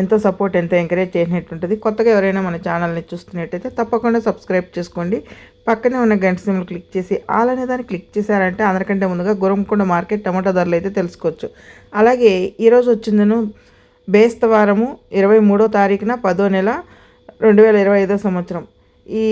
ఎంతో సపోర్ట్ ఎంతో ఎంకరేజ్ చేసినట్టుంటుంది కొత్తగా ఎవరైనా మన ఛానల్ని చూస్తున్నట్టయితే తప్పకుండా సబ్స్క్రైబ్ చేసుకోండి. పక్కనే ఉన్న గంట సిమ్లు క్లిక్ చేసి ఆల్ అనే దాన్ని క్లిక్ చేశారంటే అందరికంటే ముందుగా గురంకొండ మార్కెట్ టమాటా ధరలు అయితే తెలుసుకోవచ్చు. అలాగే ఈరోజు వచ్చిందను బేస్తవారము ఇరవై మూడో తారీఖున పదో నెల రెండు వేల ఇరవై ఐదో సంవత్సరం. ఈ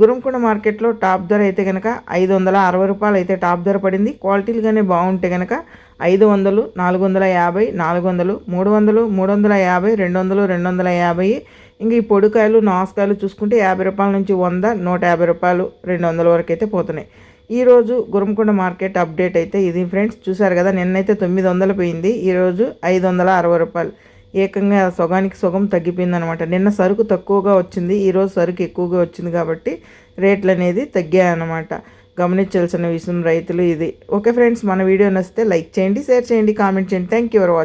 గురంకొండ మార్కెట్లో టాప్ ధర అయితే కనుక ఐదు వందల అరవై రూపాయలు అయితే టాప్ ధర పడింది. క్వాలిటీలు కానీ బాగుంటే కనుక ఐదు వందలు నాలుగు వందల యాభై నాలుగు వందలు మూడు వందలు మూడు వందల యాభై రెండు వందలు రెండు వందల యాభై. ఇంక ఈ పొడికాయలు నాసుకాయలు చూసుకుంటే యాభై రూపాయల నుంచి వంద నూట యాభై రూపాయలు రెండు వందల వరకు అయితే పోతున్నాయి. ఈరోజు గురంకొండ మార్కెట్ అప్డేట్ అయితే ఇది ఫ్రెండ్స్. చూసారు కదా నిన్నైతే తొమ్మిది వందలు పోయింది ఈరోజు ఐదు వందల అరవై రూపాయలు. ఏకంగా సొగానికి సుగం తగ్గిపోయింది అనమాట నిన్న సరుకు తక్కువగా వచ్చింది ఈరోజు సరుకు ఎక్కువగా వచ్చింది కాబట్టి రేట్లు అనేది తగ్గాయన్నమాట గమనించాల్సిన విషయం రైతులు ఇది. ఓకే ఫ్రెండ్స్ మన వీడియో నచ్చితే లైక్ చేయండి షేర్ చేయండి కామెంట్ చేయండి. Thank you for watching